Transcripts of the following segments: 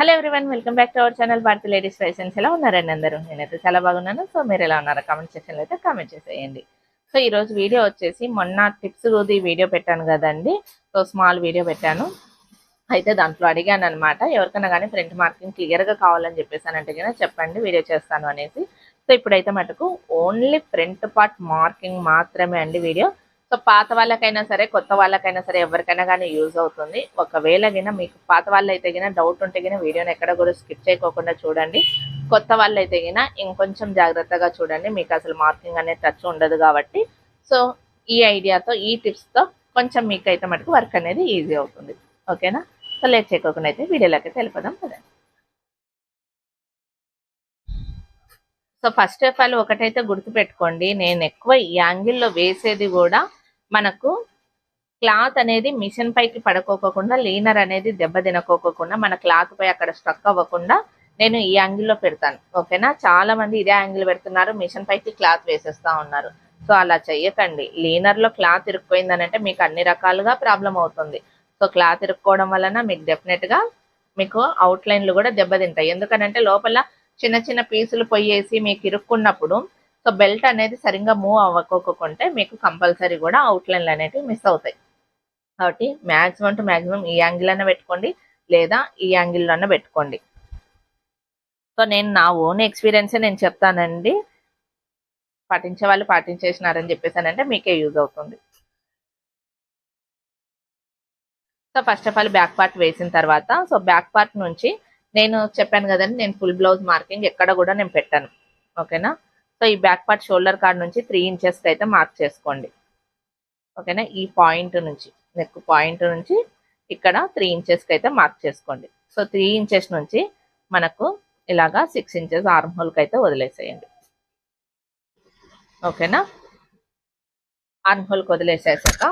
Hello everyone welcome back to our channel Bharathi ladies fashions. ఎలా ఉన్నారండి అందరూ? నేనైతే చాలా బాగున్నాను. సో మీరు ఎలా ఉన్నారో కామెంట్ సెక్షన్లో అయితే కామెంట్ చేసేయండి. సో ఈ రోజు వీడియో వచ్చేసి మొన్న టిప్స్ రోజు వీడియో పెట్టాను కదండి. సో స్మాల్ వీడియో పెట్టాను. అయితే దాంట్లో అడిగాను అనమాట ఎవరికైనా కానీ ప్రింట్ మార్కింగ్ క్లియర్గా కావాలని చెప్పేసానంటే కనుక చెప్పండి వీడియో చేస్తాను అనేసి. సో ఇప్పుడైతే మటుకు ఓన్లీ ప్రింట్ పార్ట్ మార్కింగ్ మాత్రమే అండి వీడియో. సో పాత వాళ్ళకైనా సరే కొత్త వాళ్ళకైనా సరే ఎవరికైనా కానీ యూజ్ అవుతుంది. ఒకవేళ గిన మీకు పాత వాళ్ళు అయితే గిన డౌట్ ఉంటే గిన వీడియోని ఎక్కడ కూడా స్కిప్ చేయకోకుండా చూడండి. కొత్త వాళ్ళు అయితే గిన ఇంకొంచెం జాగ్రత్తగా చూడండి. మీకు అసలు మార్కింగ్ అనేది టచ్ ఉండదు కాబట్టి. సో ఈ ఐడియాతో ఈ టిప్స్తో కొంచెం మీకు అయితే మటుకు వర్క్ అనేది ఈజీ అవుతుంది. ఓకేనా? సో లేట్ చేయకోకుండా అయితే వీడియోలోకి అయితే వెళ్ళిపోదాం కదా సో ఫస్ట్ ఆఫ్ ఆల్ ఒకటైతే గుర్తుపెట్టుకోండి. నేను ఎక్కువ ఈ యాంగిల్లో వేసేది కూడా మనకు క్లాత్ అనేది మిషన్ పైకి పడుకోకుండా లీనర్ అనేది దెబ్బ తినకోకుండా మన క్లాత్ పై అక్కడ స్ట్రక్ అవ్వకుండా నేను ఈ యాంగిల్లో పెడతాను. ఓకేనా? చాలా మంది ఇదే యాంగిల్ పెడుతున్నారు మిషన్ పైకి క్లాత్ వేసేస్తా ఉన్నారు. సో అలా చెయ్యకండి. లీనర్లో క్లాత్ ఇరుక్కుపోయిందని అంటే మీకు అన్ని రకాలుగా ప్రాబ్లం అవుతుంది. సో క్లాత్ ఇరుక్కోవడం వలన మీకు డెఫినెట్గా మీకు అవుట్ లైన్లు కూడా దెబ్బతింటాయి. ఎందుకనంటే లోపల చిన్న చిన్న పీసులు పొయ్యేసి మీకు ఇరుక్కున్నప్పుడు సో బెల్ట్ అనేది సరిగ్గా మూవ్ అవ్వకోకుంటే మీకు కంపల్సరీ కూడా అవుట్లైన్లు అనేవి మిస్ అవుతాయి. కాబట్టి మ్యాక్సిమం టు మ్యాక్సిమం ఈ యాంగిల్ అన్న పెట్టుకోండి లేదా ఈ యాంగిల్లో అన్న పెట్టుకోండి. సో నేను నా ఓన్ ఎక్స్పీరియన్సే నేను చెప్తానండి. పాటించే వాళ్ళు పాటించేసినారని చెప్పేసానంటే మీకే యూజ్ అవుతుంది. So first of all back part వేసిన తర్వాత సో బ్యాక్ పార్ట్ నుంచి నేను చెప్పాను కదండి నేను ఫుల్ బ్లౌజ్ మార్కింగ్ ఎక్కడ కూడా నేను పెట్టాను. ఓకేనా? సో ఈ బ్యాక్ పార్ట్ షోల్డర్ కార్డ్ నుంచి త్రీ ఇంచెస్కి అయితే మార్క్ చేసుకోండి. ఓకేనా? ఈ పాయింట్ నుంచి నెక్ పాయింట్ నుంచి ఇక్కడ త్రీ ఇంచెస్కి అయితే మార్క్ చేసుకోండి. సో త్రీ ఇంచెస్ నుంచి మనకు ఇలాగా సిక్స్ ఇంచెస్ ఆర్మ్ హోల్కి అయితే వదిలేసేయండి. ఓకేనా? ఆర్మ్ హోల్కి వదిలేసేసాక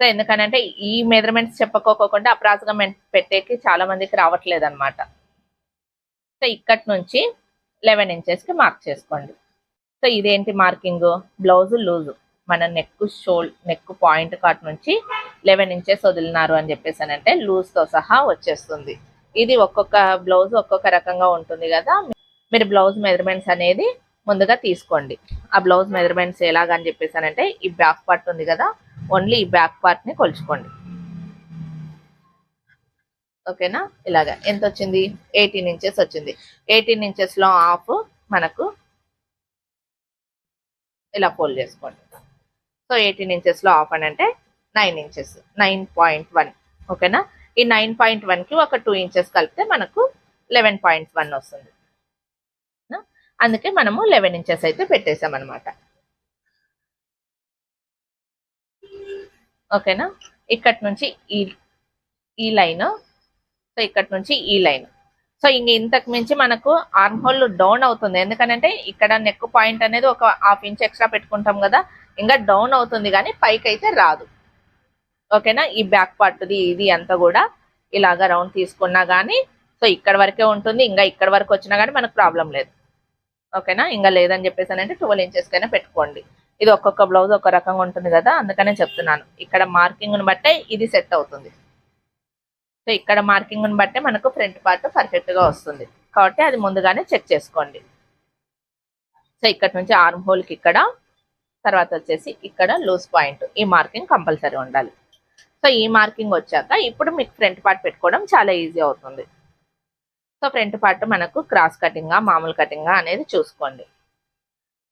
సో ఎందుకనంటే ఈ మెజర్మెంట్స్ చెప్పుకోకుండా అప్రాస్గా పెట్టేకి చాలా మందికి రావట్లేదు అనమాట సో ఇక్కడి నుంచి లెవెన్ ఇంచెస్కి మార్క్ చేసుకోండి. సో ఇదేంటి మార్కింగ్ బ్లౌజ్ లూజ్ మన నెక్ షోల్ నెక్ పాయింట్ కాట్ నుంచి లెవెన్ ఇంచెస్ వదిలినారు అని చెప్పేసానంటే లూజ్తో సహా వచ్చేస్తుంది. ఇది ఒక్కొక్క బ్లౌజ్ ఒక్కొక్క రకంగా ఉంటుంది కదా. మీరు బ్లౌజ్ మెజర్మెంట్స్ అనేది ముందుగా తీసుకోండి. ఆ బ్లౌజ్ మెజర్మెంట్స్ ఎలాగని చెప్పేసానంటే ఈ బ్యాక్ పార్ట్ ఉంది కదా. ఓన్లీ ఈ బ్యాక్ పార్ట్ని కొలుచుకోండి. ఓకేనా? ఇలాగా. ఎంత వచ్చింది? ఎయిటీన్ ఇంచెస్ వచ్చింది. ఎయిటీన్ ఇంచెస్లో హాఫ్ మనకు ఇలా ఫోల్డ్ చేసుకోండి. సో ఎయిటీన్ ఇంచెస్లో హాఫ్ అని అంటే nine inches. Nine point one. ఓకేనా? ఈ నైన్ పాయింట్ వన్కి ఒక టూ ఇంచెస్ కలిపితే మనకు లెవెన్ పాయింట్ వన్ వస్తుంది. అందుకే మనము లెవెన్ ఇంచెస్ అయితే పెట్టేసాం అనమాట ఓకేనా? ఇక్కడి నుంచి ఈ ఈ లైన్ సో ఇక్కడ నుంచి ఈ లైన్. సో ఇంక ఇంతకు మించి మనకు ఆర్మ్ హోల్ డౌన్ అవుతుంది. ఎందుకనంటే ఇక్కడ నెక్ పాయింట్ అనేది ఒక హాఫ్ ఇంచ్ ఎక్స్ట్రా పెట్టుకుంటాం కదా ఇంకా డౌన్ అవుతుంది కానీ పైకి అయితే రాదు. ఓకేనా? ఈ బ్యాక్ పార్ట్ది ఇది అంతా కూడా ఇలాగా రౌండ్ తీసుకున్నా కానీ సో ఇక్కడ వరకే ఉంటుంది ఇంకా ఇక్కడ వరకు వచ్చినా కానీ మనకు ప్రాబ్లం లేదు. ఓకేనా? ఇంకా లేదని చెప్పేసి అంటే ట్వెల్వ్ ఇంచెస్ కైనా పెట్టుకోండి. ఇది ఒక్కొక్క బ్లౌజ్ ఒక రకంగా ఉంటుంది కదా అందుకనే చెప్తున్నాను. ఇక్కడ మార్కింగ్ను బట్టే ఇది సెట్ అవుతుంది. సో ఇక్కడ మార్కింగ్ని బట్టే మనకు ఫ్రంట్ పార్ట్ పర్ఫెక్ట్గా వస్తుంది. కాబట్టి అది ముందుగానే చెక్ చేసుకోండి. సో ఇక్కడ నుంచి ఆర్మ్ హోల్కి ఇక్కడ తర్వాత వచ్చేసి ఇక్కడ లూజ్ పాయింట్. ఈ మార్కింగ్ కంపల్సరీ ఉండాలి. సో ఈ మార్కింగ్ వచ్చాక ఇప్పుడు మీకు ఫ్రంట్ పార్ట్ పెట్టుకోవడం చాలా ఈజీ అవుతుంది. సో ఫ్రంట్ పార్ట్ మనకు క్రాస్ కటింగా మామూలు కటింగా అనేది చూసుకోండి.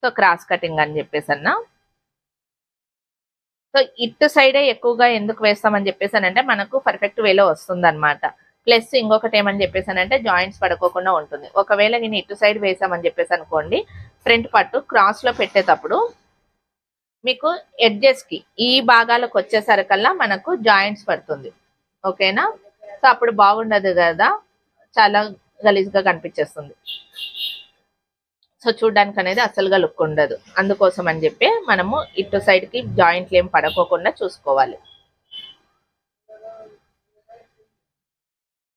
సో క్రాస్ కటింగ్ అని చెప్పేసి అన్న సో ఇటు సైడే ఎక్కువగా ఎందుకు వేస్తామని చెప్పేసానంటే మనకు పర్ఫెక్ట్ వేలో వస్తుంది అనమాట ప్లస్ ఇంకొకటి ఏమని చెప్పేసానంటే జాయింట్స్ పడుకోకుండా ఉంటుంది. ఒకవేళ నేను ఇటు సైడ్ వేసామని చెప్పేసి అనుకోండి ఫ్రంట్ పట్టు క్రాస్లో పెట్టేటప్పుడు మీకు ఎడ్జెస్కి ఈ భాగాలకు వచ్చేసరికల్లా మనకు జాయింట్స్ పడుతుంది. ఓకేనా సో అప్పుడు బాగుండదు కదా? చాలా గలీజ్గా కనిపించేస్తుంది. సో చూడడానికి అనేది అసలుగా లుక్ ఉండదు. అందుకోసం అని చెప్పి మనము ఇటు సైడ్కి జాయింట్లు ఏం పడకోకుండా చూసుకోవాలి.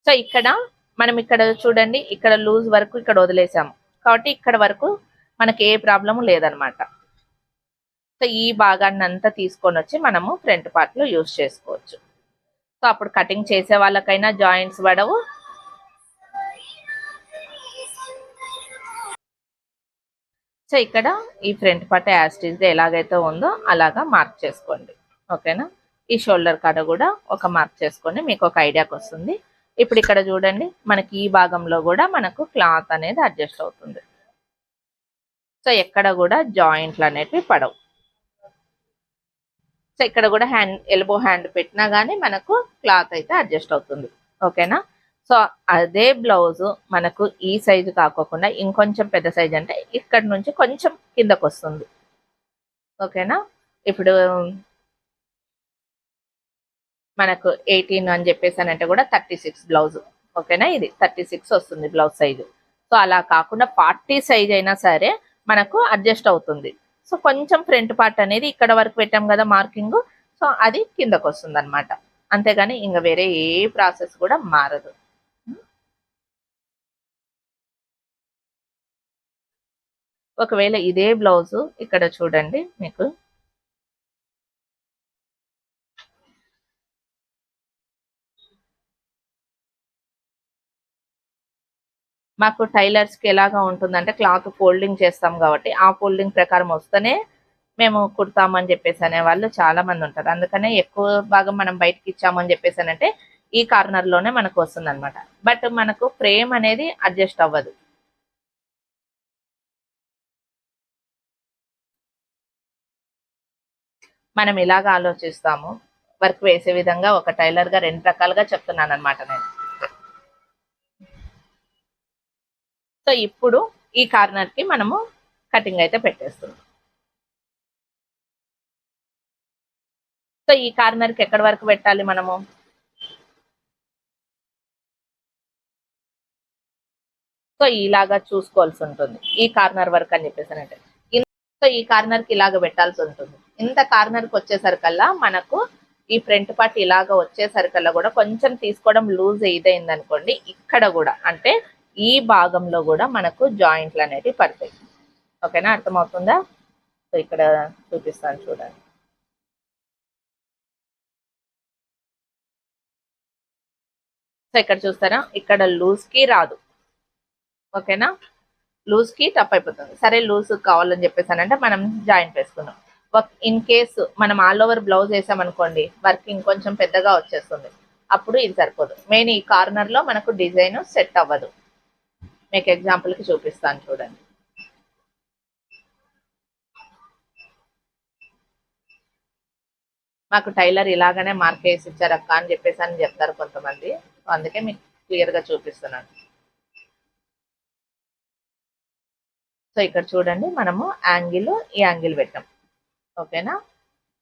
సో ఇక్కడ మనం ఇక్కడ చూడండి ఇక్కడ లూజ్ వరకు ఇక్కడ వదిలేసాము కాబట్టి ఇక్కడ వరకు మనకి ఏ ప్రాబ్లం లేదనమాట. సో ఈ భాగాన్ని అంతా తీసుకొని వచ్చి మనము ఫ్రంట్ పార్ట్లో యూజ్ చేసుకోవచ్చు. సో అప్పుడు కటింగ్ చేసే వాళ్ళకైనా జాయింట్స్ పడవు సో ఇక్కడ ఈ ఫ్రంట్ పట్ట యాస్టీజ్ ఎలాగైతే ఉందో అలాగా మార్క్ చేసుకోండి. ఓకేనా? ఈ షోల్డర్ కాడ కూడా ఒక మార్క్ చేసుకోండి. మీకు ఒక ఐడియాకి వస్తుంది. ఇప్పుడు ఇక్కడ చూడండి మనకి ఈ భాగంలో కూడా మనకు క్లాత్ అనేది అడ్జస్ట్ అవుతుంది. సో ఎక్కడ కూడా జాయింట్లు అనేటివి పడవు. సో ఇక్కడ కూడా హ్యాండ్ ఎల్బో హ్యాండ్ పెట్టినా కానీ మనకు క్లాత్ అయితే అడ్జస్ట్ అవుతుంది. ఓకేనా? సో అదే బ్లౌజ్ మనకు ఈ సైజు కాకోకుండా ఇంకొంచెం పెద్ద సైజ్ అంటే ఇక్కడ నుంచి కొంచెం కిందకు వస్తుంది. ఓకేనా? ఇప్పుడు మనకు ఎయిటీన్ అని చెప్పేసానంటే కూడా థర్టీ సిక్స్ బ్లౌజ్. ఓకేనా? ఇది థర్టీ సిక్స్ వస్తుంది బ్లౌజ్ సైజు సో అలా కాకుండా ఫార్టీ సైజ్ అయినా సరే మనకు అడ్జస్ట్ అవుతుంది. సో కొంచెం ఫ్రంట్ పార్ట్ అనేది ఇక్కడ వరకు పెట్టాం కదా మార్కింగ్ సో అది కిందకు వస్తుంది అనమాట అంతేగాని ఇంకా వేరే ఏ ప్రాసెస్ కూడా మారదు. ఒకవేళ ఇదే బ్లౌజ్ ఇక్కడ చూడండి మీకు. మాకు టైలర్స్కి ఎలాగా ఉంటుందంటే క్లాత్ ఫోల్డింగ్ చేస్తాం కాబట్టి ఆ ఫోల్డింగ్ ప్రకారం వస్తేనే మేము కుడతామని చెప్పేసి అనే వాళ్ళు చాలా మంది ఉంటారు. అందుకనే ఎక్కువ భాగం మనం బయటకి ఇచ్చామని చెప్పేసానంటే ఈ కార్నర్లోనే మనకు వస్తుంది అనమాట బట్ మనకు ఫ్రేమ్ అనేది అడ్జస్ట్ అవ్వదు. మనం ఇలాగ ఆలోచిస్తాము వర్క్ వేసే విధంగా ఒక టైలర్గా రెండు రకాలుగా చెప్తున్నాను అనమాట నేను. సో ఇప్పుడు ఈ కార్నర్కి మనము కటింగ్ అయితే పెట్టేస్తున్నాం. సో ఈ కార్నర్కి ఎక్కడి వరకు పెట్టాలి మనము? సో ఇలాగా చూసుకోవాల్సి ఉంటుంది. ఈ కార్నర్ వరకు అని చెప్పేసి అంటే సో ఈ కార్నర్కి ఇలాగ పెట్టాల్సి ఉంటుంది. ఇంత కార్నర్కి వచ్చేసరికల్లా మనకు ఈ ఫ్రంట్ పార్ట్ ఇలాగ వచ్చేసరికల్లా కూడా కొంచెం తీసుకోవడం లూజ్ ఏదైంది అనుకోండి ఇక్కడ కూడా అంటే ఈ భాగంలో కూడా మనకు జాయింట్లు అనేవి పడతాయి. ఓకేనా? అర్థమవుతుందా? సో ఇక్కడ చూపిస్తాను చూడండి. సో ఇక్కడ చూస్తారా? ఇక్కడ లూజ్కి రాదు. ఓకేనా? లూజ్కి టప్ అయిపోతుంది. సరే లూజ్ కావాలని చెప్పేసానంటే మనం జాయింట్ వేసుకున్నాం ఇన్ కేసు మనం ఆల్ ఓవర్ బ్లౌజ్ వేసామనుకోండి వర్క్ ఇంకొంచెం పెద్దగా వచ్చేస్తుంది. అప్పుడు ఇది సరిపోదు. మెయిన్ ఈ కార్నర్లో మనకు డిజైన్ సెట్ అవ్వదు. మీకు ఎగ్జాంపుల్కి చూపిస్తాను చూడండి. మాకు టైలర్ ఇలాగనే మార్క్ వేసి ఇచ్చారు అక్క అని చెప్పేసి అని చెప్తారు కొంతమంది. అందుకే మీకు క్లియర్గా చూపిస్తున్నాను. సో ఇక్కడ చూడండి మనము యాంగిల్ ఈ యాంగిల్ పెట్టాం. ఓకేనా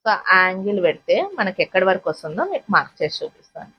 సో యాంగిల్ పెడితే మనకి ఎక్కడి వరకు వస్తుందో మీకు మార్క్ చేసి చూపిస్తాను.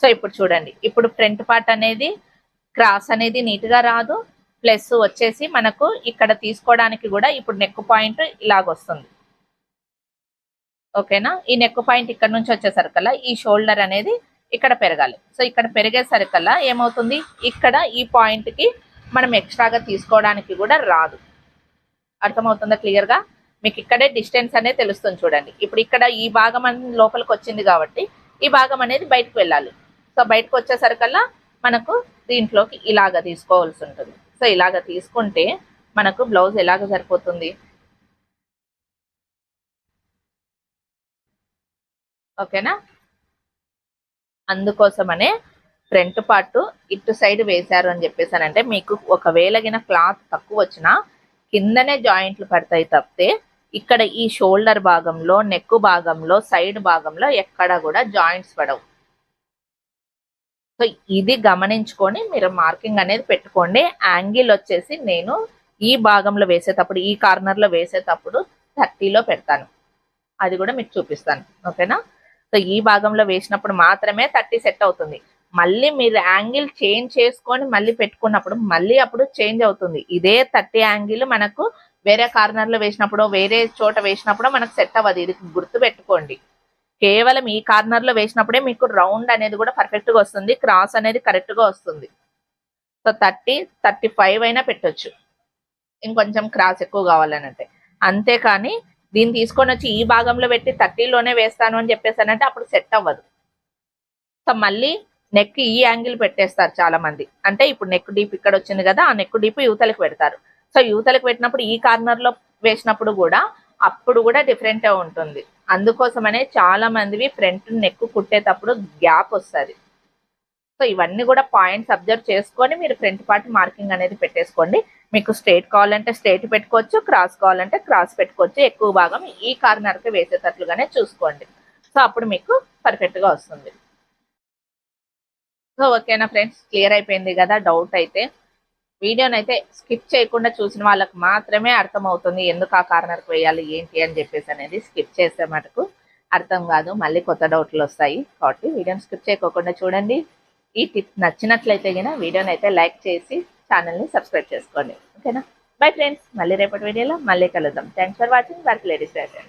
సో ఇప్పుడు చూడండి. ఇప్పుడు ఫ్రంట్ పార్ట్ అనేది క్రాస్ అనేది నీట్గా రాదు. ప్లస్ వచ్చేసి మనకు ఇక్కడ తీసుకోవడానికి కూడా ఇప్పుడు నెక్ పాయింట్ ఇలాగొస్తుంది. ఓకేనా? ఈ నెక్ పాయింట్ ఇక్కడ నుంచి వచ్చేసరికల్లా ఈ షోల్డర్ అనేది ఇక్కడ పెరగాలి. సో ఇక్కడ పెరిగేసరికల్లా ఏమవుతుంది? ఇక్కడ ఈ పాయింట్కి మనం ఎక్స్ట్రాగా తీసుకోవడానికి కూడా రాదు. అర్థమవుతుందా క్లియర్గా? మీకు ఇక్కడే డిస్టెన్స్ అనేది తెలుస్తుంది చూడండి. ఇప్పుడు ఇక్కడ ఈ భాగం లోపలికి వచ్చింది కాబట్టి ఈ భాగం అనేది బయటకు వెళ్ళాలి. సో బయటకు వచ్చేసరికల్లా మనకు దీంట్లోకి ఇలాగ తీసుకోవాల్సి ఉంటుంది. సో ఇలాగ తీసుకుంటే మనకు బ్లౌజ్ ఎలాగ సరిపోతుంది? ఓకేనా? అందుకోసమనే ఫ్రంట్ పార్ట్ ఇటు సైడ్ వేశారు అని చెప్పేసానంటే మీకు ఒకవేళగిన క్లాత్ తక్కువ వచ్చినా కిందనే జాయింట్లు పడతాయి తప్పితే ఇక్కడ ఈ షోల్డర్ భాగంలో నెక్ భాగంలో సైడ్ భాగంలో ఎక్కడ కూడా జాయింట్స్ పడవు. సో ఇది గమనించుకొని మీరు మార్కింగ్ అనేది పెట్టుకోండి. యాంగిల్ వచ్చేసి నేను ఈ భాగంలో వేసేటప్పుడు ఈ కార్నర్లో వేసేటప్పుడు థర్టీలో పెడతాను. అది కూడా మీకు చూపిస్తాను. ఓకేనా? సో ఈ భాగంలో వేసినప్పుడు మాత్రమే థర్టీ సెట్ అవుతుంది. మళ్ళీ మీరు యాంగిల్ చేంజ్ చేసుకొని మళ్ళీ పెట్టుకున్నప్పుడు మళ్ళీ అప్పుడు చేంజ్ అవుతుంది. ఇదే థర్టీ యాంగిల్ మనకు వేరే కార్నర్లో వేసినప్పుడు వేరే చోట వేసినప్పుడు మనకు సెట్ అవ్వదు. ఇది గుర్తు పెట్టుకోండి కేవలం ఈ కార్నర్లో వేసినప్పుడే మీకు రౌండ్ అనేది కూడా పర్ఫెక్ట్గా వస్తుంది. క్రాస్ అనేది కరెక్ట్గా వస్తుంది. సో థర్టీ థర్టీ ఫైవ్ అయినా పెట్టొచ్చు. ఇంకొంచెం క్రాస్ ఎక్కువ కావాలనంటే. అంతేకాని దీన్ని తీసుకొని వచ్చి ఈ భాగంలో పెట్టి థర్టీలోనే వేస్తాను అని చెప్పేసానంటే అప్పుడు సెట్ అవ్వదు. సో మళ్ళీ నెక్ ఈ యాంగిల్ పెట్టేస్తారు చాలా మంది అంటే ఇప్పుడు నెక్ డీప్ ఇక్కడ వచ్చింది కదా ఆ నెక్ డీప్ యువతలకు పెడతారు. సో యువతలకు పెట్టినప్పుడు ఈ కార్నర్లో వేసినప్పుడు కూడా అప్పుడు కూడా డిఫరెంట్ ఉంటుంది. అందుకోసమనే చాలా మందివి ఫ్రంట్ నెక్ కుట్టేటప్పుడు గ్యాప్ వస్తుంది. సో ఇవన్నీ కూడా పాయింట్స్ అబ్జర్వ్ చేసుకొని మీరు ఫ్రంట్ పార్ట్ మార్కింగ్ అనేది పెట్టేసుకోండి. మీకు స్ట్రేట్ కావాలంటే స్ట్రేట్ పెట్టుకోవచ్చు క్రాస్ కావాలంటే క్రాస్ పెట్టుకోవచ్చు. ఎక్కువ భాగం ఈ కార్నర్కి వేసేటట్లుగానే చూసుకోండి. సో అప్పుడు మీకు పర్ఫెక్ట్గా వస్తుంది. సో ఓకేనా ఫ్రెండ్స్? క్లియర్ అయిపోయింది కదా? డౌట్ అయితే. వీడియోని అయితే స్కిప్ చేయకుండా చూసిన వాళ్ళకి మాత్రమే అర్థమవుతుంది ఎందుకు ఆ కార్నర్కి వేయాలి ఏంటి అని చెప్పేసి అనేది స్కిప్ చేసే మటుకు అర్థం కాదు. మళ్ళీ కొత్త డౌట్లు వస్తాయి కాబట్టి వీడియోని స్కిప్ చేయకోకుండా చూడండి. ఈ టిప్ నచ్చినట్లయితే కనుక వీడియోని అయితే లైక్ చేసి ఛానల్ని సబ్స్క్రైబ్ చేసుకోండి. ఓకేనా? Bye friends. మళ్ళీ రేపటి వీడియోలో మళ్ళీ కలుద్దాం. Thanks for watching. Work ladies fashion